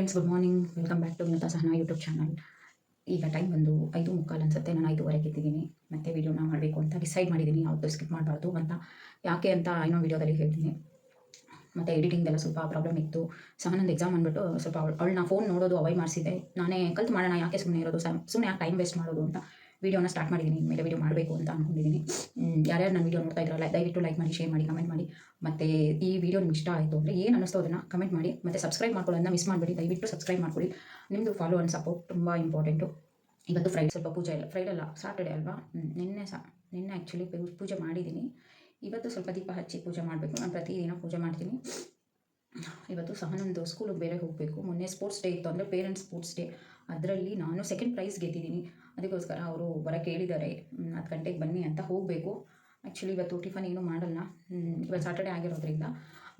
Friends good morning welcome back to Vinoda Sahana YouTube channel ಈಗ time ಬಂದು ಐದು ಮುಕ್ಕಾಲು ಅನ್ಸುತ್ತೆ. ನಾನು ಐದುವರೆಗೆ ಇದ್ದೀನಿ ಮತ್ತೆ ವೀಡಿಯೋನ ಮಾಡಬೇಕು ಅಂತ ಡಿಸೈಡ್ ಮಾಡಿದ್ದೀನಿ. ಯಾವುದು ಸ್ಕಿಪ್ ಮಾಡಬಾರ್ದು ಅಂತ. ಯಾಕೆ ಅಂತ ಇನ್ನೊಂದು ವೀಡಿಯೋದಲ್ಲಿ ಹೇಳ್ತೀನಿ. ಮತ್ತು ಎಡಿಟಿಂಗ್ದೆಲ್ಲ ಸ್ವಲ್ಪ ಪ್ರಾಬ್ಲಮ್ ಇತ್ತು. ಸಹನಂದು ಎಕ್ಸಾಮ್ ಅಂದ್ಬಿಟ್ಟು ಸ್ವಲ್ಪ ಅವಳನ್ನ ಫೋನ್ ನೋಡೋದು ಅವಾಯ್ಡ್ ಮಾಡಿಸಿದೆ ನಾನೇ ಕಲ್ತು ಮಾಡೋಣ, ಯಾಕೆ ಸುಮ್ಮನೆ ಇರೋದು ಸುಮ್ಮನೆ ಯಾಕೆ ಟೈಮ್ ವೇಸ್ಟ್ ಮಾಡೋದು ಅಂತ. ವೀಡಿಯೋನ ಸ್ಟಾರ್ಟ್ ಮಾಡಿದ್ದೀನಿ ಇನ್ಮೇಲೆ ವೀಡಿಯೋ ಮಾಡಬೇಕು ಅಂತ ಅಂದ್ಕೊಂಡಿದ್ದೀನಿ ಯಾರ್ಯಾರು ನನ್ನ ವೀಡಿಯೋ ನೋಡ್ತಾ ಇದ್ರಲ್ಲ, ದಯವಿಟ್ಟು ಲೈಕ್ ಮಾಡಿ ಶೇರ್ ಮಾಡಿ ಕಮೆಂಟ್ ಮಾಡಿ. ಮತ್ತು ಈ ವಿಡಿಯೋ ನಿಮ್ಗೆ ಇಷ್ಟ ಆಯಿತು ಅಂದರೆ ಏನು ಅನ್ನಿಸ್ತೋ ಅದನ್ನು ಕಮೆಂಟ್ ಮಾಡಿ. ಮತ್ತು ಸಬ್ಸ್ಕ್ರೈಬ್ ಮಾಡ್ಕೊಳ್ಳೋದನ್ನ ಮಿಸ್ ಮಾಡಬೇಡಿ, ದಯವಿಟ್ಟು ಸಬ್ಸ್ಕ್ರೈಬ್ ಮಾಡ್ಕೊಳ್ಳಿ. ನಿಮ್ಮದು ಫಾಲೋ ಆ್ಯಂಡ್ ಸಪೋರ್ಟ್ ತುಂಬ ಇಂಪಾರ್ಟೆಂಟು ಇವತ್ತು ಫ್ರೈಡೆ ಸ್ವಲ್ಪ ಪೂಜೆ ಇಲ್ಲ ಫ್ರೈಡೆ ಅಲ್ಲ ಸಾಟರ್ಡೆ ಅಲ್ವಾ? ನಿನ್ನೆ ಸಹ ನಿನ್ನೆ ಆ್ಯಕ್ಚುಲಿ ಪೂಜೆ ಮಾಡಿದ್ದೀನಿ ಇವತ್ತು ಸ್ವಲ್ಪ ದೀಪ ಹಚ್ಚಿ ಪೂಜೆ ಮಾಡಬೇಕು. ನಾನು ಪ್ರತಿದಿನ ಪೂಜೆ ಮಾಡ್ತೀನಿ. ಇವತ್ತು ಸಹ ನಂದು ಸ್ಕೂಲಿಗೆ ಬೇರೆ ಹೋಗಬೇಕು. ಮೊನ್ನೆ ಸ್ಪೋರ್ಟ್ಸ್ ಡೇ ಇತ್ತು ಅಂದರೆ ಪೇರೆಂಟ್ಸ್ ಸ್ಪೋರ್ಟ್ಸ್ ಡೇ ಅದರಲ್ಲಿ ನಾನು ಸೆಕೆಂಡ್ ಪ್ರೈಸ್ ಗೆದ್ದಿದ್ದೀನಿ. ಅದಕ್ಕೋಸ್ಕರ ಅವರು ಬರೋಕ್ಕೆ ಹೇಳಿದ್ದಾರೆ ಹತ್ತು ಗಂಟೆಗೆ ಬನ್ನಿ ಅಂತ ಹೋಗಬೇಕು. ಆ್ಯಕ್ಚುಲಿ ಇವತ್ತು ಟಿಫನ್ ಏನೂ ಮಾಡಲ್ಲ. ಇವತ್ತು ಸಾಟರ್ಡೆ ಆಗಿರೋದ್ರಿಂದ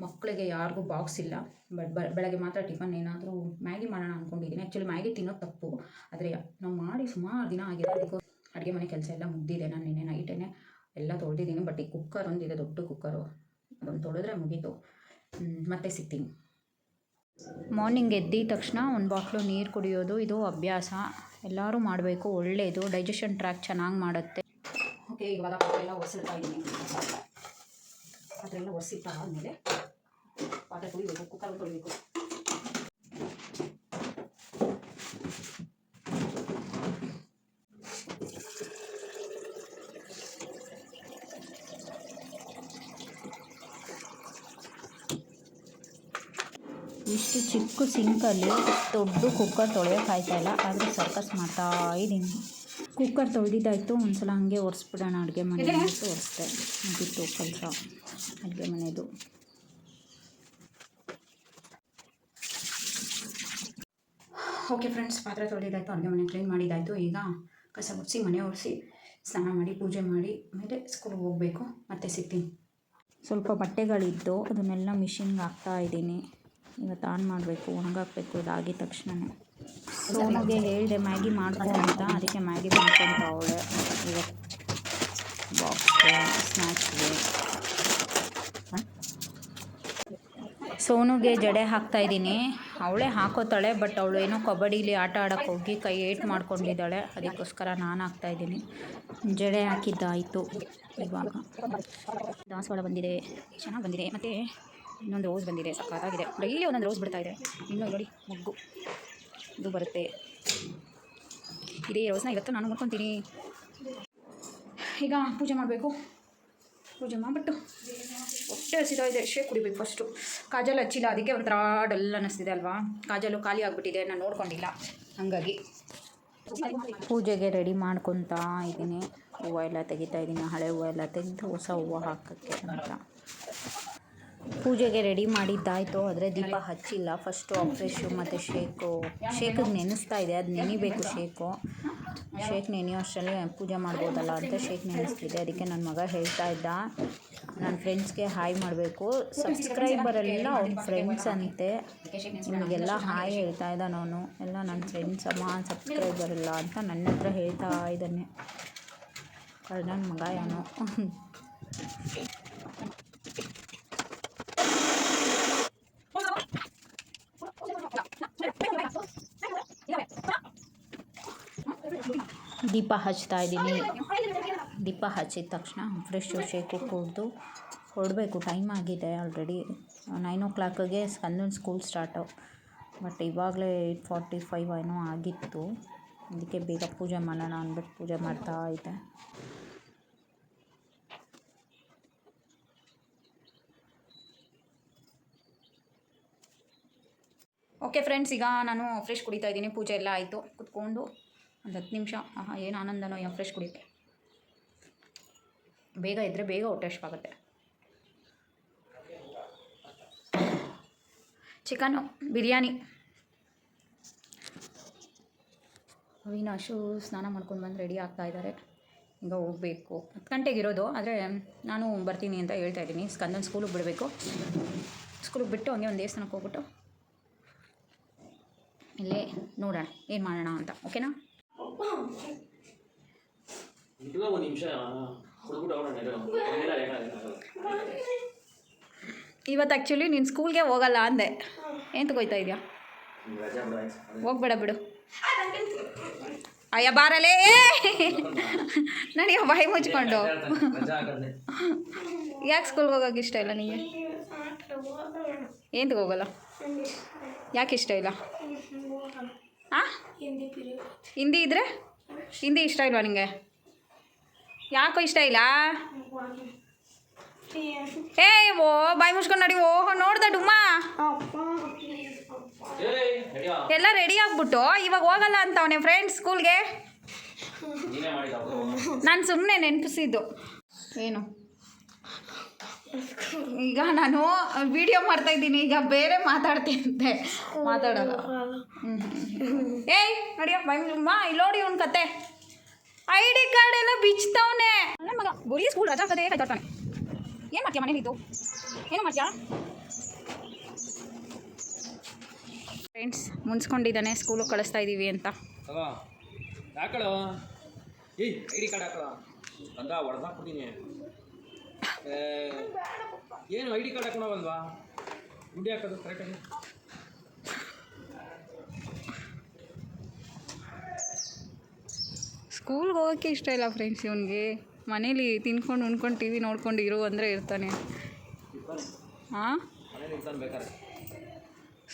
ಮಕ್ಕಳಿಗೆ ಯಾರಿಗೂ ಬಾಕ್ಸ್ ಇಲ್ಲ. ಬಟ್ ಬೆಳಗ್ಗೆ ಮಾತ್ರ ಟಿಫನ್ ಏನಾದರೂ ಮ್ಯಾಗಿ ಮಾಡೋಣ ಅಂದ್ಕೊಂಡಿದ್ದೀನಿ ಆ್ಯಕ್ಚುಲಿ ಮ್ಯಾಗಿ ತಿನ್ನೋದು ತಪ್ಪು. ಆದರೆ ನಾವು ಮಾಡಿ ಸುಮಾರು ದಿನ ಆಗಿದೆ. ಅದಕ್ಕೂ ಅಡುಗೆ ಮನೆ ಕೆಲಸ ಎಲ್ಲ ಮುಗ್ದಿದೆ. ನಾನು ನಿನ್ನೆ ನೈಟೇನೆ ಎಲ್ಲ ತೊಳೆದಿದ್ದೀನಿ. ಬಟ್ ಈ ಕುಕ್ಕರ್ ಒಂದಿದೆ, ದೊಡ್ಡ ಕುಕ್ಕರು ಅದೊಂದು ತೊಳೆದ್ರೆ ಮುಗೀತು. ಮತ್ತೆ ಸಿಗ್ತೀನಿ. ಮಾರ್ನಿಂಗ್ ಎದ್ದಿದ ತಕ್ಷಣ ಒಂದು ಬಾಟ್ಲು ನೀರು ಕುಡಿಯೋದು. ಇದು ಅಭ್ಯಾಸ. ಎಲ್ಲರೂ ಮಾಡಬೇಕು ಒಳ್ಳೆಯದು ಡೈಜೆಷನ್ ಟ್ರ್ಯಾಕ್ ಚೆನ್ನಾಗಿ ಮಾಡುತ್ತೆ. ಓಕೆ ಇವಾಗ ಪಾತ್ರೆಲ್ಲ ಒರೆಸಿಡ್ತಾ ಇದ್ದೀನಿ. ಪಾತ್ರೆಲ್ಲ ಒರೆಸಿಟ್ಟ ಆದಮೇಲೆ ಪಾತ್ರೆ ತೊಳಿಬೇಕು, ಕುಕ್ಕರ್ ತೊಳಿಬೇಕು. ಇಷ್ಟು ಚಿಕ್ಕ ಸಿಂಕಲ್ಲಿ ದೊಡ್ಡ ಕುಕ್ಕರ್ ತೊಳೆಯೋಕ್ಕಾಯ್ತಾ ಇಲ್ಲ ಆದರೆ ಸರ್ಕಸ್ ಮಾಡ್ತಾ ಇದ್ದೀನಿ ಕುಕ್ಕರ್ ತೊಳೆದಿದ್ದಾಯ್ತು ಒಂದ್ಸಲ ಹಂಗೆ ಒರೆಸ್ಬಿಡೋಣ ಅಡುಗೆ ಮನೆ ಅಂತ ಒರೆಸ್ದೆ. ಮುಗಿತು ಕೆಲಸ ಅಡುಗೆ ಮನೆಯದು ಓಕೆ ಫ್ರೆಂಡ್ಸ್ ಪಾತ್ರೆ ತೊಳೆದಿದ್ದಾಯ್ತು ಅಡುಗೆ ಮನೆ ಕ್ಲೀನ್ ಮಾಡಿದ್ದಾಯ್ತು. ಈಗ ಕಸ ಗುಡಿಸಿ ಮನೆ ಒರೆಸಿ ಸ್ನಾನ ಮಾಡಿ ಪೂಜೆ ಮಾಡಿ ಆಮೇಲೆ ಸ್ಕೂಲ್ಗೆ ಹೋಗಬೇಕು. ಮತ್ತೆ ಸಿಗ್ತೀನಿ. ಸ್ವಲ್ಪ ಬಟ್ಟೆಗಳಿದ್ದು ಅದನ್ನೆಲ್ಲ ಮಿಷಿನ್ಗೆ ಹಾಕ್ತಾ ಇದ್ದೀನಿ ಇವತ್ತು ಆನ್ ಮಾಡಬೇಕು ಒಣಗಾಕಬೇಕು ಇದಾಗಿದ ತಕ್ಷಣವೇ ಸೋಮಗೆ ಹೇಳಿದೆ, ಮ್ಯಾಗಿ ಮಾಡ್ಕೊ ಅಂತ. ಅದಕ್ಕೆ ಮ್ಯಾಗಿ ಮಾಡ್ಕೊಂತ ಅವಳೆ. ಇವತ್ತು ಬಾಕ್ಸ್ಗೆ ಸ್ನ್ಯಾಕ್ಸ್ಗೆ ಸೋನುಗೆ ಜಡೆ ಹಾಕ್ತಾ ಇದ್ದೀನಿ. ಅವಳೇ ಹಾಕೋತಾಳೆ ಬಟ್ ಅವಳು ಏನೋ ಕಬಡ್ಡಿಲಿ ಆಟ ಆಡೋಕ್ಕೆ ಹೋಗಿ ಕೈ ಏಟ್ ಮಾಡ್ಕೊಂಡಿದ್ದಾಳೆ. ಅದಕ್ಕೋಸ್ಕರ ನಾನು ಹಾಕ್ತಾ ಇದ್ದೀನಿ. ಜಡೆ ಹಾಕಿದ್ದಾಯಿತು ಇವಾಗ. ದಾಸವಾಳ ಬಂದಿದೆ. ಚೆನ್ನಾಗಿ ಬಂದಿದೆ. ಮತ್ತು ಇನ್ನೊಂದು ರೋಸ್ ಬಂದಿದೆ ಸಕ್ಕತ್ತಾಗಿದೆ ಡೈಲಿ ಒಂದೊಂದು ರೋಸ್ ಬಿಡ್ತಾ ಇದೆ. ಇನ್ನು ನೋಡಿ, ಮೊಗ್ಗು. ಇದು ಬರುತ್ತೆ. ಇದೇ ರೋಸ್ನ ಇವತ್ತು ನಾನು ಮಾಡ್ಕೊತೀನಿ. ಈಗ ಪೂಜೆ ಮಾಡಬೇಕು. ಪೂಜೆ ಮಾಡಿಬಿಟ್ಟು ಹೊಟ್ಟೆ ಹಸಿದ ಇದೆ. ಶೇಕ್ ಕುಡಿಬೇಕು ಫಸ್ಟು ಕಾಜಲ್ ಹಚ್ಚಿಲ್ಲ. ಅದಕ್ಕೆ ಒಂಥರ ಡಲ್ ಅನ್ನಿಸ್ತಿದೆ ಅಲ್ವಾ? ಕಾಜಲು ಖಾಲಿ ಆಗಿಬಿಟ್ಟಿದೆ. ನಾನು ನೋಡ್ಕೊಂಡಿಲ್ಲ. ಹಾಗಾಗಿ ಪೂಜೆಗೆ ರೆಡಿ ಮಾಡ್ಕೊತಾ ಇದ್ದೀನಿ. ಹೂವು ಎಲ್ಲ ತೆಗಿತಾ ಇದ್ದೀನಿ. ಹಳೆ ಹೂವು ಎಲ್ಲ ತೆಗೆದು ಹೊಸ ಹೂವು ಹಾಕೋಕ್ಕೆ ಅಂತ. ಪೂಜೆಗೆ ರೆಡಿ ಮಾಡಿದ್ದಾಯಿತು. ಆದರೆ ದೀಪ ಹಚ್ಚಿಲ್ಲ. ಫಸ್ಟು ಫ್ರೆಶು ಮತ್ತು ಶೇಕು. ಶೇಕಿಗೆ ನೆನೆಸ್ತಾ ಇದೆ. ಅದು ನೆನಿಬೇಕು ಶೇಕು. ಶೇಕ್ ನೆನೆಯೋ ಅಷ್ಟರಲ್ಲಿ ಪೂಜೆ ಮಾಡ್ಬೋದಲ್ಲ ಅಂತ ಶೇಕ್ ನೆನೆಸ್ತಿದೆ. ಅದಕ್ಕೆ ನನ್ನ ಮಗ ಹೇಳ್ತಾ ಇದ್ದ. ನನ್ನ ಫ್ರೆಂಡ್ಸ್ಗೆ ಹಾಯ್ ಮಾಡಬೇಕು. ಸಬ್ಸ್ಕ್ರೈಬರೆಲ್ಲ ಅವ್ನ ಫ್ರೆಂಡ್ಸ್ ಅಂತೆ. ನಿಮಗೆಲ್ಲ ಹಾಯ್ ಹೇಳ್ತಾ ಇದ್ದ ನಾನು. ಎಲ್ಲ ನನ್ನ ಫ್ರೆಂಡ್ಸ್ ಅಮ್ಮ ಸಬ್ಸ್ಕ್ರೈಬರ್ ಇಲ್ಲ ಅಂತ ನನ್ನ ಹತ್ರ ಹೇಳ್ತಾ ಇದ್ದಾನೆ. ನನ್ನ ಮಗ ಏನೋ ದೀಪ ಹಚ್ತಾ ಇದ್ದೀನಿ. ದೀಪ ಹಚ್ಚಿದ ತಕ್ಷಣ ಫ್ರೆಶ್ ಶೇಕು ಕುಡಿದು ಹೊರಡಬೇಕು ಟೈಮ್ ಆಗಿದೆ ಆಲ್ರೆಡಿ ನೈನ್ ಓ ಕ್ಲಾಕಿಗೆ ಸ್ಕಂದನ್ ಸ್ಕೂಲ್ ಸ್ಟಾರ್ಟು ಬಟ್ ಇವಾಗಲೇ ಏಯ್ಟ್ ಫಾರ್ಟಿ ಫೈವ್ ಏನೋ ಆಗಿತ್ತು. ಅದಕ್ಕೆ ಬೇಗ ಪೂಜೆ ಮಾಡೋಣ ಅಂದ್ಬಿಟ್ಟು ಪೂಜೆ ಮಾಡ್ತಾ ಇದ್ದೆ. ಓಕೆ ಫ್ರೆಂಡ್ಸ್ ಈಗ ನಾನು ಫ್ರೆಶ್ ಕುಡಿತಾ ಇದ್ದೀನಿ ಪೂಜೆ ಎಲ್ಲ ಆಯಿತು. ಕುತ್ಕೊಂಡು ಒಂದು ಹತ್ತು ನಿಮಿಷ. ಆಹಾ, ಏನು ಆನಂದನೋ ಯಾವ ಫ್ರೆಶ್ ಕುಡಿಯುತ್ತೆ. ಬೇಗ ಇದ್ದರೆ ಬೇಗ ಹೊಟ್ಟೆ ಹಶ್ವಾಗುತ್ತೆ ಚಿಕನ್ನು ಬಿರಿಯಾನಿ. ಅವಿನಾಶು ಸ್ನಾನ ಮಾಡ್ಕೊಂಡು ಬಂದು ರೆಡಿ ಆಗ್ತಾ ಇದ್ದಾರೆ. ಈಗ ಹೋಗಬೇಕು. ಹತ್ತು ಗಂಟೆಗೆ ಇರೋದು, ಆದರೆ ನಾನು ಬರ್ತೀನಿ ಅಂತ ಹೇಳ್ತಾ ಇದ್ದೀನಿ. ಸ್ಕಂದನ್ ಸ್ಕೂಲಿಗೆ ಬಿಡಬೇಕು. ಸ್ಕೂಲಿಗೆ ಬಿಟ್ಟು ಹಂಗೆ ಒಂದು ದೇವಸ್ಥಾನಕ್ಕೆ ಹೋಗ್ಬಿಟ್ಟು ಇಲ್ಲೇ ನೋಡೋಣ, ಏನು ಮಾಡೋಣ ಅಂತ. ಓಕೆನಾ ಒಂದು ನಿಮಿಷ ಇವತ್ತು ಆ್ಯಕ್ಚುಲಿ ನೀನು ಸ್ಕೂಲ್ಗೆ ಹೋಗಲ್ಲ ಅಂದೆ. ಏನು ತಗೋಯ್ತಾ ಇದೆಯಾ? ಹೋಗ್ಬೇಡ ಬಿಡು. ಅಯ್ಯ ಬಾರಲೇ. ನನಗೆ ಬಾಯಿ ಮುಚ್ಕೊಂಡು. ಯಾಕೆ ಸ್ಕೂಲ್ಗೆ ಹೋಗೋಕೆ ಇಷ್ಟ ಇಲ್ಲ ನಿಮಗೆ ಏನು ಹೋಗಲ್ಲ ಯಾಕೆ ಇಷ್ಟ ಇಲ್ಲ? ಆ? ಹಿಂದಿ ಇದ್ರೆ? ಹಿಂದಿ ಇಷ್ಟ ಇಲ್ವಾ ನಿಮಗೆ ಯಾಕೋ ಇಷ್ಟ ಇಲ್ಲ? ಏಯ್ ಓ ಬಾಯಿ ಮುಚ್ಕೊಂಡು ನಡಿ ಓಹೋ ನೋಡ್ದ ಡುಮ್ಮ. ಎಲ್ಲ ರೆಡಿ ಆಗ್ಬಿಟ್ಟು ಇವಾಗ ಹೋಗಲ್ಲ ಅಂತ ಅವನೇ ಫ್ರೆಂಡ್ಸ್ ಸ್ಕೂಲ್ಗೆ ನೀನೇ ಮಾಡಿದ ನಾನು ಸುಮ್ಮನೆ ನೆನಪಿಸಿದ್ದು. ಏನು? ಈಗ ನಾನು ವಿಡಿಯೋ ಮಾಡ್ತಾ ಇದ್ದೀನಿ. ಈಗ ಬೇರೆ ಮಾತಾಡ್ತೀನಿ ಮಾತಾಡಲ್ಲ ಹ್ಮ್. ಏಯ್ ನೋಡಿಯ ಮಾ ಇಲ್ಲಿ ನೋಡಿ ಅವ್ನ ಕತೆ. ಐ ಡಿ ಕಾರ್ಡ್ ಎಲ್ಲ ಬಿಚ್ತವನೆ. ನನ್ನ ಮಗ ಬರೀ ಸ್ಕೂಲ್ ರಜಾ ಕತೆ ಕೈತಾಡ್ತಾನೆ ಏನು ಮಾಡ್ತೀಯ ಮನೇಲಿ ಇದು? ಏನು ಮಾಡ್ತೀಯಾ? ಫ್ರೆಂಡ್ಸ್ ಮುನ್ಸ್ಕೊಂಡಿದ್ದಾನೆ ಸ್ಕೂಲಿಗೆ ಕಳಿಸ್ತಾ ಇದ್ದೀವಿ ಅಂತ. ಏಯ್ ಐ ಡಿ ಕಾರ್ಡ್ ಹಾಕಳ ಅಂದ ಹೊಡೆದಾಕ್ಬಿಡ್ತೀನಿ ಏನು ಐ ಡಿ ಕಾರ್ಡ್ ಹಾಕೊಳವಲ್ವಾ ಗುಂಡಿ ಹಾಕೋದು ಕರೆಕ್ಟಾಗಿ ಸ್ಕೂಲ್ಗೆ ಹೋಗೋಕ್ಕೆ ಇಷ್ಟ ಇಲ್ಲ ಫ್ರೆಂಡ್ಸ್ ಇವನಿಗೆ. ಮನೇಲಿ ತಿನ್ಕೊಂಡು ಉಣ್ಕೊಂಡು ಟಿ ವಿ ನೋಡ್ಕೊಂಡು ಇರು ಅಂದರೆ ಇರ್ತಾನೆ. ಹಾಂ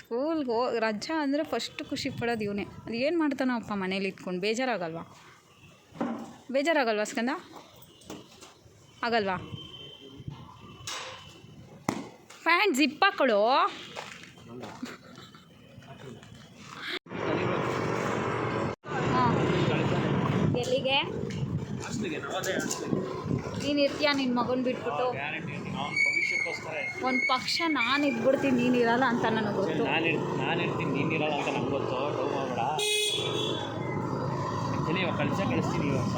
ಸ್ಕೂಲ್ಗೆ ಹೋ ರಜಾ ಅಂದರೆ ಫಸ್ಟ್ ಖುಷಿ ಪಡೋದು ಇವನೇ. ಅದು ಏನು ಮಾಡ್ತಾನಪ್ಪ ಮನೇಲಿ ಇಟ್ಕೊಂಡು ಬೇಜಾರಾಗಲ್ವಾ? ಬೇಜಾರಾಗಲ್ವಾ ಸ್ಕಂದ? ಆಗಲ್ವಾ? ಫ್ಯಾನ್ ಜಿಪ್ ಹಾಕೊಳ್ಳು ಎಲ್ಲಿಗೆ? ನೀನು ಇರ್ತೀಯ ನಿನ್ನ ಮಗನ ಬಿಟ್ಬಿಟ್ಟು. ಒಂದು ಪಕ್ಷ ನಾನು ಇದ್ಬಿಡ್ತೀನಿ ನೀನು ಇರಲ್ಲ ಅಂತ ನನಗೆ ಗೊತ್ತು. ನಾನು ಸಿಕ್ಸ್ತ್ ಗೋ ಇರ್ತೀನಿ ನೀನಿರಲ್ಲ ಅಂತ ನಂಗೆ ಗೊತ್ತು. ಡೌ ಮಾಡಬೇಡ ಆ್ಯಕ್ಚುಲಿ ಇವಾಗ ಕಳಿಸ ಕಳಿಸ್ತೀನಿ ಇವಾಗ.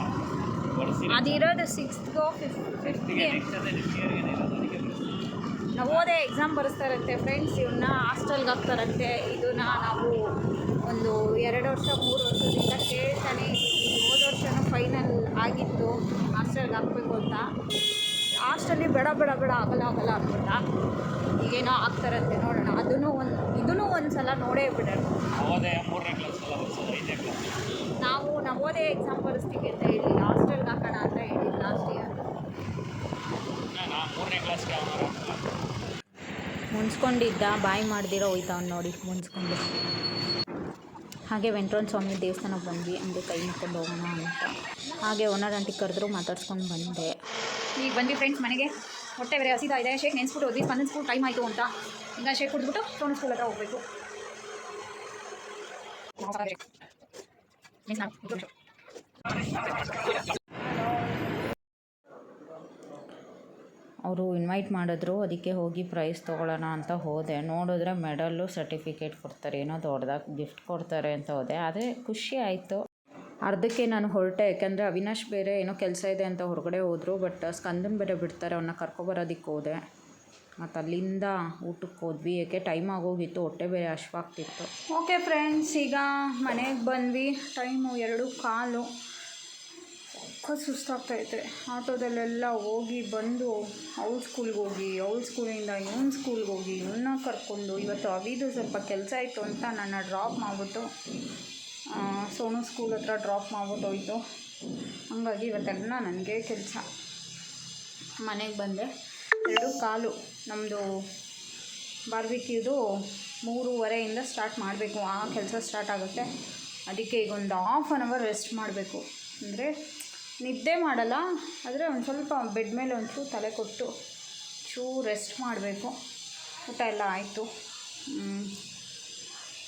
ಅದಿರೋದು ಸಿಕ್ಸ್ತ್ಗೋ ಫಿಫ್ತ್ಗೆ ನೆಕ್ಸ್ಟ್ ಅದೇ ನೆಕ್ಸ್ಟ್ ಇಯರ್ಗೆ ಇರೋದು ಅದಕ್ಕೆ ಕಳಿಸ್ತೀನಿ ನವೋದಯ ಎಕ್ಸಾಮ್ ಬರೆಸ್ತಾರಂತೆ ಫ್ರೆಂಡ್ಸ್ ಇವನ್ನ ಹಾಸ್ಟೆಲ್ಗೆ ಹಾಕ್ತಾರಂತೆ. ಇದನ್ನ ನಾವು ಒಂದು ಎರಡು ವರ್ಷ ಮೂರು ವರ್ಷದಿಂದ ಕೇಳ್ತಾನೆ. ಹೋದ ವರ್ಷನೂ ಫೈನಲ್ ಆಗಿತ್ತು. ಹಾಸ್ಟೆಲ್ಗೆ ಹಾಕಬೇಕು ಅಂತ. ಹಾಸ್ಟೆಲ್ಲಿ ಬೇಡ ಬೇಡ ಬೇಡ ಆಗಲ್ಲ ಆಗಲ್ಲ ಅಂದ್ಬಿಟ್ಟ ಈಗೇನೋ ಆಗ್ತಾರಂತೆ ನೋಡೋಣ. ಅದನ್ನು ಒಂದು ಇದನ್ನು ಒಂದು ಸಲ ನೋಡೇ ಬಿಡೋಣ. ನಾವು ನವೋದಯ ಎಕ್ಸಾಮ್ ಬರೆಸ್ತೀವಿ ಅಂತ ಹೇಳಿಲ್ಲ. ಹಾಸ್ಟೆಲ್ಗೆ ಹಾಕೋಣ ಅಂತ ಹೇಳಿ ಲಾಸ್ಟ್ ಇಯರ್ ಮೂರನೇ ಕ್ಲಾಸ್ಗೆ ಮುನ್ಸ್ಕೊಂಡಿದ್ದ ಬಾಯಿ ಮಾಡ್ದಿರೋ ಹೋಯ್ತಾವ್ ನೋಡಿ ಮುನ್ಸ್ಕೊಂಡು ಹಾಗೆ ವೆಂಕಟರಮಣ ಸ್ವಾಮಿ ದೇವಸ್ಥಾನಕ್ಕೆ ಬಂದ್ವಿ ಅಂದರೆ ಕೈ ಮುಕ್ಕೊಂಡು ಹೋಗೋಣ ಅಂತ. ಹಾಗೆ ಓನರ್ ಆಂಟಿ ಕರೆದ್ರು ಮಾತಾಡ್ಸ್ಕೊಂಡು ಬಂದೆ. ಈಗ ಬಂದ್ವಿ ಫ್ರೆಂಡ್ಸ್ ಮನೆಗೆ. ಹೊಟ್ಟೆ ಬೇರೆ ಹಸಿದ ಇದೆ. ಶೇಕ್ ನೆನ್ಸ್ಬಿಟ್ಟು ಹೋದ್ವಿ ಸ್ಪಂದನ್ ಸ್ಕೂಲ್ ಟೈಮ್ ಆಯಿತು ಅಂತ. ಈಗ ಶೇಕ್ ಕುಡಿದ್ಬಿಟ್ಟು ಸ್ಟೋನ್ ಸ್ಕೂಲ್ ಹತ್ರ ಹೋಗಬೇಕು. ಅವರು ಇನ್ವೈಟ್ ಮಾಡಿದ್ರು, ಅದಕ್ಕೆ ಹೋಗಿ ಪ್ರೈಸ್ ತೊಗೊಳ್ಳೋಣ ಅಂತ ಹೋದೆ. ನೋಡಿದ್ರೆ ಮೆಡಲ್ಲು ಸರ್ಟಿಫಿಕೇಟ್ ಕೊಡ್ತಾರೆ. ಏನೋ ದೊಡ್ಡದಾಗಿ ಗಿಫ್ಟ್ ಕೊಡ್ತಾರೆ ಅಂತ ಹೋದೆ. ಆದರೆ ಖುಷಿ ಆಯಿತು. ಅರ್ಧಕ್ಕೆ ನಾನು ಹೊರಟೆ. ಯಾಕೆಂದರೆ ಅವಿನಾಶ್ ಬೇರೆ ಏನೋ ಕೆಲಸ ಇದೆ ಅಂತ ಹೊರಗಡೆ ಹೋದರು ಬಟ್ ಸ್ಕಂದನ್ ಬೇರೆ ಬಿಡ್ತಾರೆ. ಅವನ್ನ ಕರ್ಕೊಬರೋದಕ್ಕೆ ಹೋದೆ. ಮತ್ತು ಅಲ್ಲಿಂದ ಊಟಕ್ಕೆ ಹೋದ್ವಿ. ಏಕೆ ಟೈಮ್ ಆಗೋಗಿತ್ತು. ಹೊಟ್ಟೆ ಬೇರೆ ಹಶ್ವಾಗ್ತಿತ್ತು. ಓಕೆ ಫ್ರೆಂಡ್ಸ್ ಈಗ ಮನೆಗೆ ಬಂದ್ವಿ. ಟೈಮು ಎರಡು ಕಾಲು. ಸಖತ್ ಸುಸ್ತಾಗ್ತೈತೆ ಆಟೋದಲ್ಲೆಲ್ಲ ಹೋಗಿ ಬಂದು ಅವ್ಳ ಸ್ಕೂಲ್ಗೆ ಹೋಗಿ, ಅವ್ಳ ಸ್ಕೂಲಿಂದ ಇವನ್ ಸ್ಕೂಲ್ಗೆ ಹೋಗಿ ಇವನ್ನ ಕರ್ಕೊಂಡು ಇವತ್ತು ಅವಿದು ಸ್ವಲ್ಪ ಕೆಲಸ ಇತ್ತು ಅಂತ ನನ್ನ ಡ್ರಾಪ್ ಮಾಡಿಬಿಟ್ಟು ಸೋನು ಸ್ಕೂಲ್ ಹತ್ರ ಡ್ರಾಪ್ ಮಾಡ್ಬಿಟ್ಟು ಹೋಯ್ತು. ಹಂಗಾಗಿ ಇವತ್ತೆಲ್ಲ ನನಗೆ ಕೆಲಸ. ಮನೆಗೆ ಬಂದೆ. ಎರಡು ಕಾಲು. ನಮ್ಮದು ಬಾರ್ಬಿಕ್ಯೂದು ಮೂರುವರೆಯಿಂದ ಸ್ಟಾರ್ಟ್ ಮಾಡಬೇಕು. ಆ ಕೆಲಸ ಸ್ಟಾರ್ಟ್ ಆಗುತ್ತೆ. ಅದಕ್ಕೆ ಈಗ ಒಂದು ಹಾಫ್ ಆನ್ ಅವರ್ ರೆಸ್ಟ್ ಮಾಡಬೇಕು. ಅಂದರೆ ನಿದ್ದೆ ಮಾಡಲ್ಲ ಆದರೆ ಒಂದು ಸ್ವಲ್ಪ ಬೆಡ್ ಮೇಲೆ ಒಂಚೂರು ತಲೆ ಕೊಟ್ಟು ಚೂ ರೆಸ್ಟ್ ಮಾಡಬೇಕು. ಊಟ ಎಲ್ಲ ಆಯಿತು.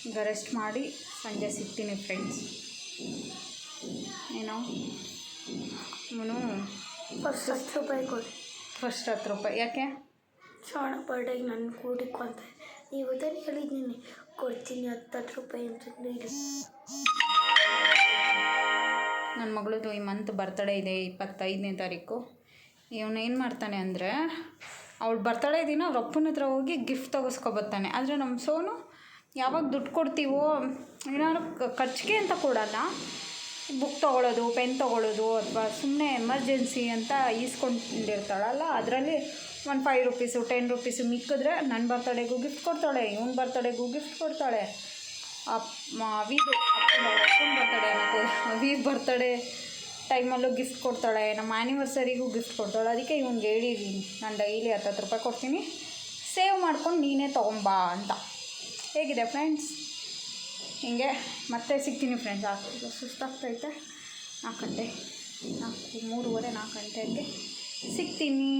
ಈಗ ರೆಸ್ಟ್ ಮಾಡಿ ಸಂಜೆ ಸಿಗ್ತೀನಿ ಫ್ರೆಂಡ್ಸ್ ಏನೋ? ಅವನು ಫಸ್ಟ್ ಹತ್ತು ರೂಪಾಯಿ ಕೊಡಿ. ಫಸ್ಟ್ ಹತ್ತು ರೂಪಾಯಿ. ಯಾಕೆ? ಶ್ರಾವಣ ಬರ್ಡೇಗೆ ನನ್ನ ಕೂಡಿಕೊ ಅಂತ. ನೀವು ಅದನ್ನು ಹೇಳಿದ್ದೀನಿ ಕೊಡ್ತೀನಿ ಹತ್ತು ಹತ್ತು ರೂಪಾಯಿ ಅಂತ ನನ್ನ ಮಗಳದು ಈ ಮಂತ್ ಬರ್ತಡೇ ಇದೆ, ಇಪ್ಪತ್ತೈದನೇ ತಾರೀಕು. ಇವನು ಏನು ಮಾಡ್ತಾನೆ ಅಂದರೆ, ಅವಳು ಬರ್ತಡೇ ದಿನ ಅವ್ರ ಅಪ್ಪನ ಹತ್ರ ಹೋಗಿ ಗಿಫ್ಟ್ ತೆಗೆಸ್ಕೊಬರ್ತಾನೆ ಆದರೆ ನಮ್ಮ ಸೋನು ಯಾವಾಗ ದುಡ್ಡು ಕೊಡ್ತೀವೋ, ಏನಾದ್ರು ಖರ್ಚಿಗೆ ಅಂತ ಕೊಡಲ್ಲ. ಬುಕ್ ತೊಗೊಳೋದು ಪೆನ್ ತೊಗೊಳೋದು, ಅಥವಾ ಸುಮ್ಮನೆ ಎಮರ್ಜೆನ್ಸಿ ಅಂತ ಈಸ್ಕೊಂಡಿರ್ತಾಳಲ್ಲ ಅದರಲ್ಲಿ ಒಂದು ಫೈವ್ ರುಪೀಸು ಟೆನ್ ರುಪೀಸು ಮಿಕ್ಕಿದ್ರೆ ನನ್ನ ಬರ್ತಡೇಗೂ ಗಿಫ್ಟ್ ಕೊಡ್ತಾಳೆ, ಇವನ ಬರ್ತಡೇಗೂ ಗಿಫ್ಟ್ ಕೊಡ್ತಾಳೆ. ವೀದು ಅಪ್ಪನ ಬರ್ತಡೇ ಅನ್ನೋದು ಅವಿ ಬರ್ತಡೇ ಟೈಮಲ್ಲೂ ಗಿಫ್ಟ್ ಕೊಡ್ತಾಳೆ. ನಮ್ಮ ಆ್ಯನಿವರ್ಸರಿಗೂ ಗಿಫ್ಟ್ ಕೊಡ್ತಾಳೆ. ಅದಕ್ಕೆ ಇವ್ನಿಗೆ ಹೇಳಿದ್ದೀನಿ ನಾನು ಡೈಲಿ ಹತ್ತು ಹತ್ತು ರೂಪಾಯಿ ಕೊಡ್ತೀನಿ. ಸೇವ್ ಮಾಡ್ಕೊಂಡು ನೀನೇ ತೊಗೊಂಬಾ ಅಂತ. ಹೇಗಿದೆ ಫ್ರೆಂಡ್ಸ್ ಹಿಂಗೆ? ಮತ್ತೆ ಸಿಗ್ತೀನಿ ಫ್ರೆಂಡ್ಸ್ ಆ ಸುಸ್ತಾಗ್ತೈತೆ. ನಾಲ್ಕು ಗಂಟೆ. ನಾಲ್ಕು ಮೂರುವರೆ ನಾಲ್ಕು ಗಂಟೆಗೆ ಸಿಗ್ತೀನಿ.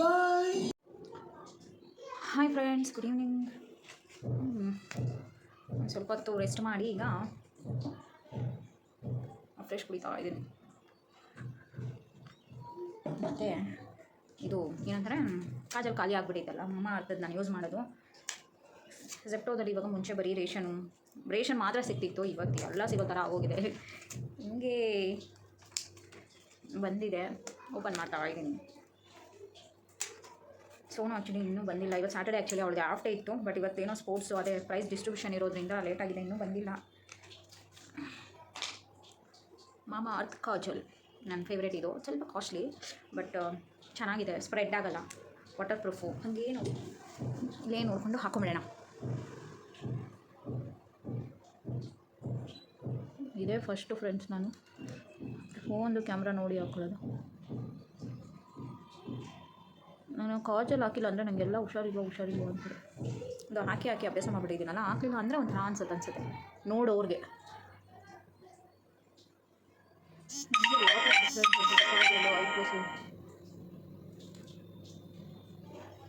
Bye hi friends good evening ಸ್ವಲ್ಪ ಹೊತ್ತು ರೆಸ್ಟ್ ಮಾಡಿ ಈಗ ಫ್ರೆಶ್ ಕುಡಿತಾ ಇದ್ದೀನಿ. ಮತ್ತು ಇದು ಏನಂದರೆ ಕಾಜಲ್ ಖಾಲಿ ಆಗಿಬಿಟ್ಟಿದ್ದಲ್ಲ ಅಮ್ಮ ಅರ್ಥದ್ದು ನಾನು ಯೂಸ್ ಮಾಡೋದು. ಝೆಪ್ಟೋದಲ್ಲಿ ಇವಾಗ ಮುಂಚೆ ಬರೀ ರೇಷನು, ರೇಷನ್ ಮಾತ್ರ ಸಿಗ್ತಿತ್ತು ಇವತ್ತು ಎಲ್ಲ ಸಿಗೋ ಥರ ಹೋಗಿದೆ ಹಿಂಗೆ ಬಂದಿದೆ ಓಪನ್ ಮಾಡ್ತಾ ಇದ್ದೀನಿ. ಸೋನು ಆ್ಯಕ್ಚುಲಿ ಇನ್ನೂ ಬಂದಿಲ್ಲ. ಇವತ್ತು ಸ್ಯಾಟರ್ಡೆ ಆ್ಯಕ್ಚುಲಿ ಅವಳಿಗೆ ಆಫ್ ಡೇ ಇತ್ತು ಬಟ್ ಇವತ್ತೇನೋ ಸ್ಪೋರ್ಟ್ಸು ಅದೇ ಪ್ರೈಸ್ ಡಿಸ್ಟ್ರಿಬ್ಯೂಷನ್ ಇರೋದ್ರಿಂದ ಲೇಟ್ ಆಗಿದೆ, ಇನ್ನೂ ಬಂದಿಲ್ಲ. ಮಾಮ ಅರ್ತ್ ಕಾಜಲ್ ನನ್ನ ಫೇವ್ರೇಟ್ ಇದು. ಸ್ವಲ್ಪ ಕಾಸ್ಟ್ಲಿ ಬಟ್ ಚೆನ್ನಾಗಿದೆ ಸ್ಪ್ರೆಡ್ ಆಗಲ್ಲ. ವಾಟರ್ ಪ್ರೂಫು ಹಾಗೇನು ಇಲ್ಲೇ ನೋಡಿಕೊಂಡು ಹಾಕೊಂಬಿಡೋಣ. ಇದೇ ಫಸ್ಟು ಫ್ರೆಂಡ್ಸ್ ನಾನು. ಫೋನ್ದು ಕ್ಯಾಮ್ರಾ ನೋಡಿ ಹಾಕೊಳ್ಳೋದು. ನಾನು ಕಾಜಲ್ಲಿ ಹಾಕಿಲ್ಲ ಅಂದರೆ ನನಗೆಲ್ಲ ಹುಷಾರಿಲ್ಲ ಹುಷಾರಿಲ್ಲ ಅಂತಾರೆ ಅದು ಹಾಕಿ ಹಾಕಿ ಅಭ್ಯಾಸ ಮಾಡಿಬಿಟ್ಟಿದ್ದೀನಲ್ಲ ಹಾಕಲಿಲ್ಲ ಅಂದರೆ ಒಂಥರ ಅನ್ಸುತ್ತೆ. ಅನ್ಸುತ್ತೆ ನೋಡೋರಿಗೆ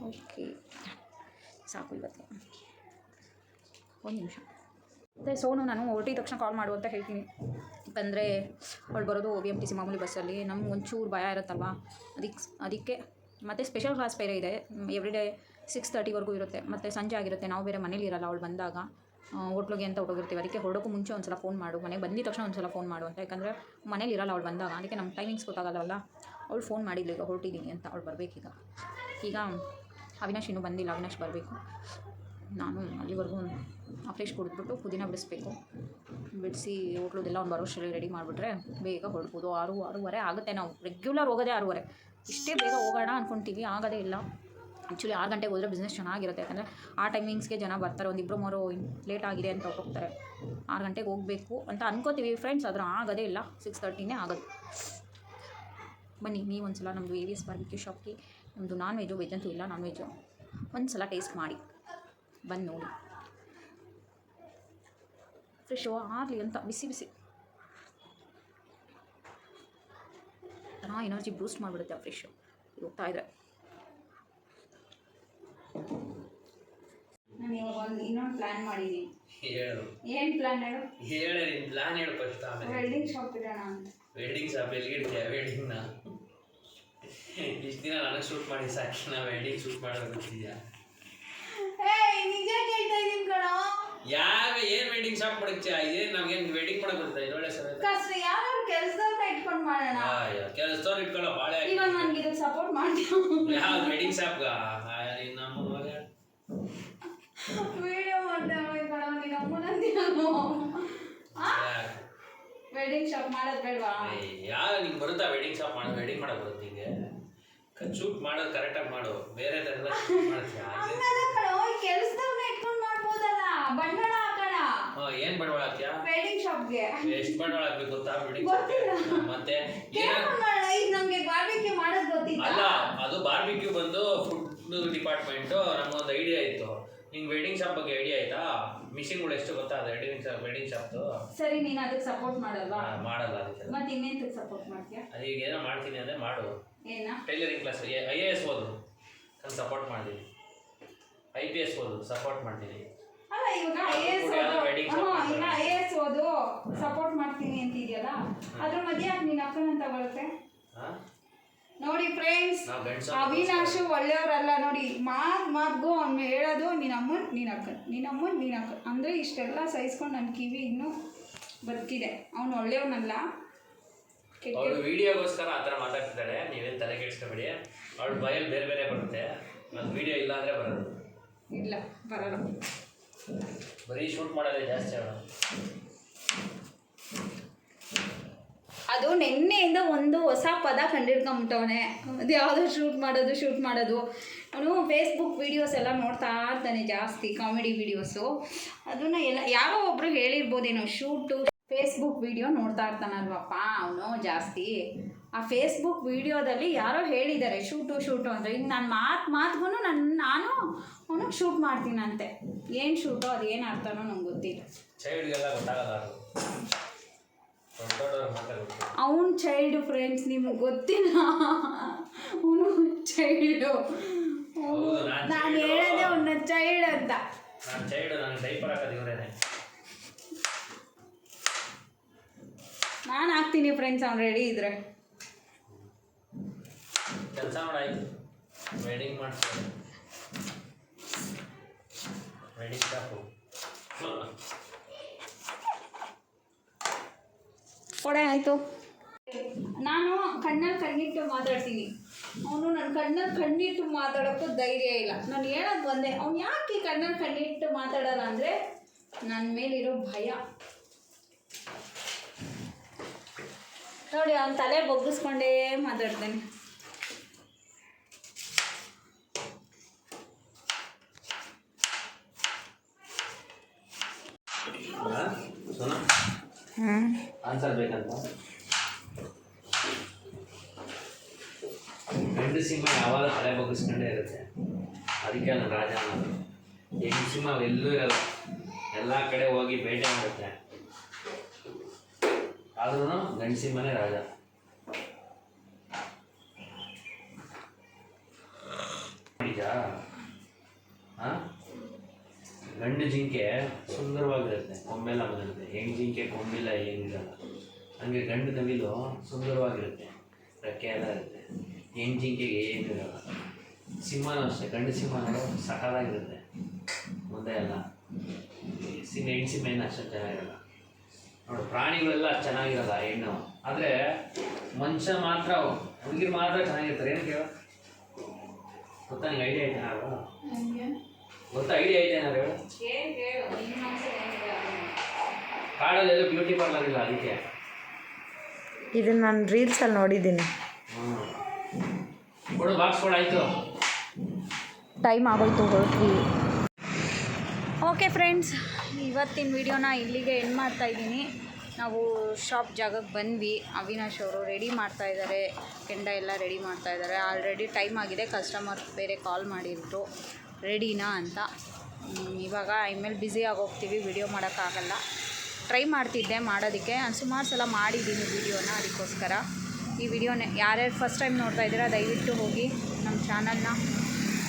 ಓಕೆ ಸಾಕು ಇವತ್ತು. ಒಂದು ನಿಮಿಷ. ಮತ್ತು ಸೋನು, ನಾನು ಹೊರಟಿದ ತಕ್ಷಣ ಕಾಲ್ ಮಾಡು ಅಂತ ಹೇಳ್ತೀನಿ. ಯಾಕಂದರೆ ಅವಳು ಬರೋದು ಬಿ ಎಂ ಟಿ ಸಿ ಮಾಮೂಲಿ ಬಸ್ಸಲ್ಲಿ ನಮ್ಗೆ ಒಂಚೂರು ಭಯ ಇರುತ್ತಲ್ವ? ಅದಕ್ಕೆ ಅದಕ್ಕೆ ಮತ್ತು ಸ್ಪೆಷಲ್ ಕ್ಲಾಸ್ ಬೇರೆ ಇದೆ. ಎವ್ರಿ ಡೇ ಸಿಕ್ಸ್ ತರ್ಟಿವರೆಗೂ ಇರುತ್ತೆ. ಮತ್ತು ಸಂಜೆ ಆಗಿರುತ್ತೆ. ನಾವು ಬೇರೆ ಮನೇಲಿ ಇರಲ್ಲ. ಅವಳು ಬಂದಾಗ ಹೋಟ್ಲಿಗೆ ಅಂತ ಹೊರಟೋಗಿರ್ತೀವಿ. ಅದಕ್ಕೆ ಹೊರಡೋಕ್ಕೂ ಮುಂಚೆ ಒಂದು ಸಲ ಫೋನ್ ಮಾಡು. ಮನೆಗೆ ಬಂದಿದ ತಕ್ಷಣ ಒಂದು ಸಲ ಫೋನ್ ಮಾಡು ಅಂತ. ಯಾಕಂದರೆ ಮನೇಲಿ ಇರಲ್ಲ ಅವಳು ಬಂದಾಗ. ಅದಕ್ಕೆ ನಮ್ಮ ಟೈಮಿಂಗ್ಸ್ ಗೊತ್ತಾಗಲ್ಲವಲ್ಲ ಅವಳು ಫೋನ್ ಮಾಡಿದ್ಲು, ಈಗ ಹೊರಟಿದ್ದೀನಿ ಅಂತ. ಅವಳು ಬರಬೇಕೀಗ ಈಗ. ಅವಿನಾಶ್ ಇನ್ನೂ ಬಂದಿಲ್ಲ. ಅವಿನಾಶ್ ಬರಬೇಕು. ನಾನು ಅಲ್ಲಿವರೆಗೂ ಫ್ರೆಶ್ ಕುಡಿದ್ಬಿಟ್ಟು ಪುದೀನ ಬಿಡಿಸ್ಬೇಕು. ಬಿಡಿಸಿ ಹೋಟ್ಲದೆಲ್ಲ ಒಂದು ಬರೋಷ್ಟರಲ್ಲಿ ರೆಡಿ ಮಾಡಿಬಿಟ್ರೆ ಬೇಗ ಹೊರಡ್ಬೋದು. ಆರು, ಆರೂವರೆ ಆಗುತ್ತೆ ನಾವು. ರೆಗ್ಯುಲರ್ ಹೋಗೋದೇ ಆರೂವರೆ. ಇಷ್ಟೇ ಬೇಗ ಹೋಗೋಣ ಅಂದ್ಕೊತೀವಿ ಆಗೋದೇ ಇಲ್ಲ. ಆ್ಯಕ್ಚುಲಿ ಆರು ಗಂಟೆಗೆ ಹೋದರೆ ಬಿಸ್ನೆಸ್ ಚೆನ್ನಾಗಿರುತ್ತೆ. ಯಾಕಂದರೆ ಆ ಟೈಮಿಂಗ್ಸ್ಗೆ ಜನ ಬರ್ತಾರೆ, ಒಂದು ಇಬ್ಬರು ಮೂರು ಲೇಟ್ ಆಗಿದೆ ಅಂತ ಹೋಗ್ತಾರೆ ಆರು ಗಂಟೆಗೆ ಹೋಗಬೇಕು ಅಂತ ಅನ್ಕೋತೀವಿ ಫ್ರೆಂಡ್ಸ್ ಆದರೂ ಆಗೋದೇ ಇಲ್ಲ. ಸಿಕ್ಸ್ ತರ್ಟಿನೇ ಆಗೋದು. ಬನ್ನಿ, ನೀವು ಒಂದು ಸಲ ನಮ್ಮದು ಎ ವಿ ಎಸ್ ಬಾರ್ಬಿಕ್ಯೂ ಶಾಪ್ಗೆ ನಮ್ಮದು ನಾನ್ ವೆಜ್ಜು ವೆಜ್ ಅಂತೂ ಇಲ್ಲ ನಾನ್ ವೆಜ್ಜು ಒಂದು ಸಲ ಟೇಸ್ಟ್ ಮಾಡಿ. ಬಂದು ನೋಡಿ. ಫ್ರೆಶ್ ಆಗಲಿ ಅಂತ, ಬಿಸಿ ಬಿಸಿ. ಹಾಂ ಎನರ್ಜಿ ಬೂಸ್ಟ್ ಮಾಡಿಬಿಡುತ್ತೆ ಆ ಫಿಶ್ ಹೋಗ್ತಾ ಇದೆ. ನಾನು ಇವಾಗ ಒಂದು ಇನ್ನೊಂದು ಪ್ಲ್ಯಾನ್ ಮಾಡಿದ್ದೀನಿ ಹೇಳು. ಏನು ಪ್ಲ್ಯಾನ್ ಹೇಳು? ಹೇಳು ಪ್ಲಾನ್ ಹೇಳು ಫಸ್ಟ್ ಆಮೇಲೆ. ವೆಲ್ಡಿಂಗ್ ಶಾಪ್ ಇಡೋಣ ಅಂತ. ವೆಡ್ಡಿಂಗ್ ಶಾಪ್ ಎಲ್ಲಿ ಇಡ್ತೀಯ? ವೆಡ್ಡಿಂಗ್ನ ಇಷ್ಟು ದಿನ ನನಗೆ ಶೂಟ್ ಮಾಡಿ ಸಾಕಿ ನಾ ವೆಡ್ಡಿಂಗ್ ಶೂಟ್ ಮಾಡೋದು ಗೊತ್ತಿದ್ಯಾ ನಿಜ ಕೇಳ್ತಾ ಇದ್ದೀನಿ ಕಣೋ. ಯಾವ ಏನ್ ವೆಡ್ಡಿಂಗ್ ಶಾಪ್ ಮಾಡಕ್ಕೆ ಏನ್ ನಮ್ಗೇನು ವೆಡ್ಡಿಂಗ್ ಮಾಡಕ್ ಬರ್ತಾ ಇದೊಳ್ಳೆ ಕಷ್ಟ ಯಾರು ಕೆಲಸದವ್ರನ್ನ ಇಟ್ಕೊಂಡು ಮಾಡೋಣ. ಕೆಲಸದವ್ರು ಇಟ್ಕೊಳ್ಳೋ ಬಾಳೆ ಇವಾಗ ನನ್ಗೆ ಇದಕ್ಕೆ ಸಪೋರ್ಟ್ ಮಾಡ್ತೀವಿ ಯಾವ್ದು ವೆಡ್ಡಿಂಗ್ ಶಾಪ್ ನಮ್ಮ ವಿಡಿಯೋ ಮಾಡ್ತೇವೆ ಕಣೋ ನೀನು ಅಮ್ಮನಂತೀನೋ ವೆಡ್ಡಿಂಗ್ ಶಾಪ್ ಮಾಡೋದು ಬೇಡವಾ? ಯಾರು ನಿಂಗೆ ಬರುತ್ತಾ ವೆಡ್ಡಿಂಗ್ ಶಾಪ್ ಮಾಡೋದು ವೆಡ್ಡಿಂಗ್ ಮಾಡೋದು ಬರುತ್ತೆ ನಿಂಗೆ? ಶೂಟ್ ಮಾಡೋದು ಕರೆಕ್ಟಾಗಿ ಮಾಡು. ಬೇರೆ ಥರ ಶೂಟ್ ಮಾಡ್ತೀಯ? ಕೆಲಸದವ್ರನ್ನ ಇಟ್ಕೊಂಡು ಮಾಡ್ಬೋದಲ್ಲ. ಬಂಡವಾಳ ಏನ್ ಬಂಡವಾಳ ಹಾಕ್ತೀಯಾ ವೆಡ್ಡಿಂಗ್ ಶಾಪ್ಗೆ ಎಷ್ಟು ಬಂಡವಾಳ ಹಾಕ್ಬೇಕು ಗೊತ್ತಾ? ಗೊತ್ತಿಲ್ಲ. ಮತ್ತೆ ನಮಗೆ ಬಾರ್ಬಿಕ್ಯೂ ಮಾಡೋದು ಗೊತ್ತಿಲ್ಲ ಅಲ್ಲ ಅದು ಬಾರ್ಬಿಕ್ಯೂ ಬಂದು ಫುಡ್ ಡಿಪಾರ್ಟ್ಮೆಂಟ್ ನಮ್ಗೊಂದು ಐಡಿಯಾ ಇತ್ತು. ನಿಂಗೆ ವೆಡ್ಡಿಂಗ್ ಶಾಪ್ ಬಗ್ಗೆ ಐಡಿಯಾ ಆಯ್ತಾ? ಮಿಷಿನ್ಗಳು ಎಷ್ಟು ಗೊತ್ತಾ? ಅದು ವೆಡ್ಡಿಂಗ್ ಶಾಪ್ ವೆಡ್ಡಿಂಗ್ ಶಾಪ್ದು ಸರಿ ನೀನು ಅದಕ್ಕೆ ಸಪೋರ್ಟ್ ಮಾಡಲ್ವಾ? ಮಾಡಲ್ಲ ಅದಕ್ಕೆ ಮತ್ತೆ ಇನ್ನೇಂತಕ್ಕೆ ಸಪೋರ್ಟ್ ಮಾಡ್ತೀಯಾ? ಅದೀಗ ಏನೋ ಮಾಡ್ತೀನಿ ಅಂದ್ರೆ ಮಾಡು. ಏನ? Tailoring class I A S ಓದು. ನಾನು ಸಪೋರ್ಟ್ ಮಾಡ್ತೀನಿ. ಐ ಪಿ ಎಸ್ ಓದು ಸಪೋರ್ಟ್ ಮಾಡ್ತೀನಿ. ಅಲ್ಲ ಇವಾಗ ಐ ಎ ಎಸ್ ಓದು. ಈಗ ಐ ಎ ಎಸ್ ಓದು. ಸಪೋರ್ಟ್ ಮಾಡ್ತೀನಿ ಅಂತಿದೆಯಲ್ಲ? ಅದ್ರ ಮಧ್ಯೆ ಯಾಕೆ ನೀನು ಅಕ್ಕನಂತ ಬರುತ್ತೆ ನೋಡಿ ಫ್ರೆಂಡ್ಸ್ ಅವಿನಾಶು ಒಳ್ಳೆಯವರಲ್ಲ ನೋಡಿ. ಮಾತ್ ಮಾತ್ಗೂ ಅವ್ನು ಹೇಳೋದು ನಿನ್ನ ಅಮ್ಮನ್ ನಿನ್ನ ಅಕ್ಕನ್ ನಿನ್ನ ಅಮ್ಮನ್ ನೀನು ಅಕ್ಕ ಅಂದರೆ ಇಷ್ಟೆಲ್ಲ ಸಹಿಸ್ಕೊಂಡು ನನ್ನ ಕಿವಿ ಇನ್ನೂ ಬದುಕಿದೆ. ಅವನು ಒಳ್ಳೆಯವನಲ್ಲ. ಅವಳು ವಿಡಿಯೋಗೋಸ್ಕರ ಆ ಥರ ಮಾತಾಡ್ತಿದ್ದಾಳೆ. ನೀವೇನು ತಲೆ ಕೆಡಿಸ್ಕೊಬೇಡಿ. ಅವಳು ಬಯಲು ಬೇರೆ ಬೇರೆ ಬರುತ್ತೆ. ಅದು ವಿಡಿಯೋ ಇಲ್ಲ ಅಂದರೆ ಬರೋದು. ಇಲ್ಲ ಬರಲ್ಲ. ಬರೀ ಶೂಟ್ ಮಾಡೋದೇ ಜಾಸ್ತಿ ಅದು ನಿನ್ನೆಯಿಂದ ಒಂದು ಹೊಸ ಪದ ಕಂಡಿಡ್ಕೊಂಬಿಟ್ಟವನೆ. ಅದು ಯಾವುದೋ ಶೂಟ್ ಮಾಡೋದು ಶೂಟ್ ಮಾಡೋದು. ಅವನು ಫೇಸ್ಬುಕ್ ವೀಡಿಯೋಸ್ ಎಲ್ಲ ನೋಡ್ತಾ ಇರ್ತಾನೆ ಜಾಸ್ತಿ ಕಾಮಿಡಿ ವೀಡಿಯೋಸು ಅದನ್ನು ಎಲ್ಲ, ಯಾರೋ ಒಬ್ರು ಹೇಳಿರ್ಬೋದೇನೋ ಶೂಟು ಫೇಸ್ಬುಕ್ ವೀಡಿಯೋ ನೋಡ್ತಾ ಇರ್ತಾನಲ್ವಪ್ಪ ಅವನು ಜಾಸ್ತಿ. ಆ ಫೇಸ್ಬುಕ್ ವಿಡಿಯೋದಲ್ಲಿ ಯಾರೋ ಹೇಳಿದ್ದಾರೆ ಶೂಟು ಶೂಟು ಅಂದರೆ ಇನ್ನು ನಾನು ಮಾತು ಮಾತ್ಗೂ ನನ್ನ ನಾನು ಅವನು ಶೂಟ್ ಮಾಡ್ತೀನಂತೆ. ಏನು ಶೂಟೋ ಅದು ಏನು ಅರ್ಥನೋ ನಂಗೆ ಗೊತ್ತಿಲ್ಲ. ಅವನ ಚೈಲ್ಡ್ ಫ್ರೆಂಡ್ಸ್ ನಿಮಗೆ ಗೊತ್ತಿಲ್ಲ. ಅವನು ಚೈಲ್ಡು ನಾನು. ಹೇಳೋದೇ ಅವನ ಚೈಲ್ಡ್ ಅಂತ. ನಾನು ಹಾಕ್ತೀನಿ ಫ್ರೆಂಡ್ಸ್ ಅವ್ನು ರೆಡಿ ಇದ್ರೆ. ಕೆಲಸ ಮಾಡಾಯ್ತು ವೆಡ್ಡಿಂಗ್ ಮಾಡ್ತಾರೆ ವೆಡ್ಡಿಂಗ್ ಶಾಪು ಕೊಡೆ ಆಯಿತು. ನಾನು ಕಣ್ಣಲ್ಲಿ ಕಣ್ಣಿಟ್ಟು ಮಾತಾಡ್ತೀನಿ. ಅವನು ನನ್ನ ಕಣ್ಣಲ್ಲಿ ಕಣ್ಣಿಟ್ಟು ಮಾತಾಡೋಕ್ಕೂ ಧೈರ್ಯ ಇಲ್ಲ. ನಾನು ಹೇಳೋದು ಬಂದೆ ಅವ್ನು ಯಾಕೆ ಕಣ್ಣಲ್ಲಿ ಕಣ್ಣಿಟ್ಟು ಮಾತಾಡಲ್ಲ ಅಂದರೆ ನನ್ನ ಮೇಲಿರೋ ಭಯ. ನೋಡಿ ಅವ್ನ ತಲೆ ಬಗ್ಗಿಸ್ಕೊಂಡೇ ಮಾತಾಡ್ತಾನೆ ಸೋನಾ ಆನ್ಸರ್ ಬೇಕಂತ? ಗಂಡು ಸಿಂಹ ಯಾವಾಗ ಹಳೆ ಬಗ್ಗಿಸ್ಕೊಂಡೇ ಇರುತ್ತೆ? ಅದಕ್ಕೆ ನಾನು ರಾಜ ಅನ್ನೋದು. ಹೆಣ್ಣು ಸಿಂಹ ಎಲ್ಲೂ ಇರಲ್ಲ. ಎಲ್ಲ ಕಡೆ ಹೋಗಿ ಬೇಟೆ ಮಾಡುತ್ತೆ ಆದ್ರೂ ಗಂಡು ಸಿಂಹನೇ ರಾಜ. ಈಗ ಹಾಂ ಗಂಡು ಜಿಂಕೆ ಸುಂದರವಾಗಿರುತ್ತೆ, ಕೊಂಬೆಲ್ಲ ಬಂದಿರುತ್ತೆ. ಹೆಣ್ಣು ಜಿಂಕೆ, ಕೊಂಬಿಲ್ಲ ಏನಿರಲ್ಲ ಹಂಗೆ ಗಂಡು ನವಿಲು ಸುಂದರವಾಗಿರುತ್ತೆ. ರೆಕ್ಕೆ ಎಲ್ಲ ಇರುತ್ತೆ. ಹೆಣ್ಣು ಜಿಂಕೆಗೆ ಏನಿರಲ್ಲ ಸಿಂಹನೂ ಅಷ್ಟೇ. ಗಂಡು ಸಿಂಹನೂ ಸಕಾಲಾಗಿರುತ್ತೆ ಮುಂದೆ ಎಲ್ಲ. ಸಿಂಹ, ಹೆಣ್ಣು ಸಿಂಹ ಏನು ಅಷ್ಟು ಚೆನ್ನಾಗಿರಲ್ಲ. ನೋಡು, ಪ್ರಾಣಿಗಳೆಲ್ಲ ಚೆನ್ನಾಗಿರಲ್ಲ, ಹೆಣ್ಣು. ಆದರೆ ಮನುಷ್ಯ ಮಾತ್ರ, ಹುಡುಗಿರು ಮಾತ್ರ ಚೆನ್ನಾಗಿರ್ತಾರೆ. ಏನು ಕೇಳ ಗೊತ್ತಾ ನಿಂಗೆ ಐಡಿಯಾ ಐತೆ ನಾವು ಗೊತ್ತಾ ಐಡಿಯಾ ಐತೆ ಏನಾದ್ರು ಕಾಡಲ್ಲೆಲ್ಲ ಬ್ಯೂಟಿ ಪಾರ್ಲರ್ ಇಲ್ಲ ಅದಕ್ಕೆ? ಇದನ್ನ ನಾನು ರೀಲ್ಸಲ್ಲಿ ನೋಡಿದ್ದೀನಿ. ಹ್ಞೂ ಕೊಡು ಬಾಕ್ಸ್ ಕೊಡು ಆಯಿತು. ಟೈಮ್ ಆಗೋಯ್ತು ಹೊರಟ್ವಿ. ಓಕೆ ಫ್ರೆಂಡ್ಸ್ ಇವತ್ತಿನ ವಿಡಿಯೋನ ಇಲ್ಲಿಗೆ ಎಂಡ್ ಮಾಡ್ತಾ ಇದ್ದೀನಿ. ನಾವು ಶಾಪ್ ಜಾಗಕ್ಕೆ ಬಂದ್ವಿ. ಅವಿನಾಶ್ ಅವರು ರೆಡಿ ಮಾಡ್ತಾ ಇದ್ದಾರೆ ಕೆಂಡ ಎಲ್ಲ ರೆಡಿ ಮಾಡ್ತಾ ಇದ್ದಾರೆ ಆಲ್ರೆಡಿ ಟೈಮ್ ಆಗಿದೆ. ಕಸ್ಟಮರ್ ಬೇರೆ ಕಾಲ್ ಮಾಡಿದ್ರು. ರೆಡಿನಾ ಅಂತ. ಇವಾಗ ಇನ್ಮೇಲೆ ಬ್ಯುಸಿ ಆಗೋಗ್ತೀವಿ ವಿಡಿಯೋ ಮಾಡೋಕ್ಕಾಗಲ್ಲ. ಟ್ರೈ ಮಾಡ್ತಿದ್ದೆ ಮಾಡೋದಕ್ಕೆ. ನಾನು ಸುಮಾರು ಸಲ ಮಾಡಿದ್ದೀನಿ ವಿಡಿಯೋನ ಅದಕ್ಕೋಸ್ಕರ. ಈ ವಿಡಿಯೋನ ಯಾರ್ಯಾರು ಫಸ್ಟ್ ಟೈಮ್ ನೋಡ್ತಾ ಇದ್ದೀರಾ, ದಯವಿಟ್ಟು ಹೋಗಿ ನಮ್ಮ ಚಾನಲ್ನ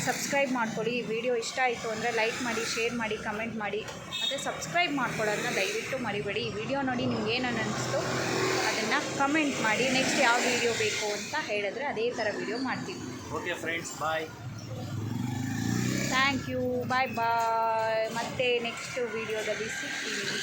ಸಬ್ಸ್ಕ್ರೈಬ್ ಮಾಡ್ಕೊಳ್ಳಿ. ಈ ವಿಡಿಯೋ ಇಷ್ಟ ಆಯಿತು ಅಂದರೆ ಲೈಕ್ ಮಾಡಿ ಶೇರ್ ಮಾಡಿ ಕಮೆಂಟ್ ಮಾಡಿ. ಮತ್ತು ಸಬ್ಸ್ಕ್ರೈಬ್ ಮಾಡ್ಕೊಳ್ಳೋದನ್ನ ದಯವಿಟ್ಟು ಮರಿಬೇಡಿ. ಈ ವಿಡಿಯೋ ನೋಡಿ ನಿಮ್ಗೆ ಏನು ಅನ್ನಿಸ್ತು, ಅದನ್ನು ಕಮೆಂಟ್ ಮಾಡಿ. ನೆಕ್ಸ್ಟ್ ಯಾವ ವಿಡಿಯೋ ಬೇಕು ಅಂತ ಹೇಳಿದ್ರೆ ಅದೇ ಥರ ವಿಡಿಯೋ ಮಾಡ್ತೀವಿ. Okay friends bye thank you bye bye ಮತ್ತೆ ನೆಕ್ಸ್ಟ್ ವಿಡಿಯೋದಲ್ಲಿ ಸಿಗ್ತೀವಿ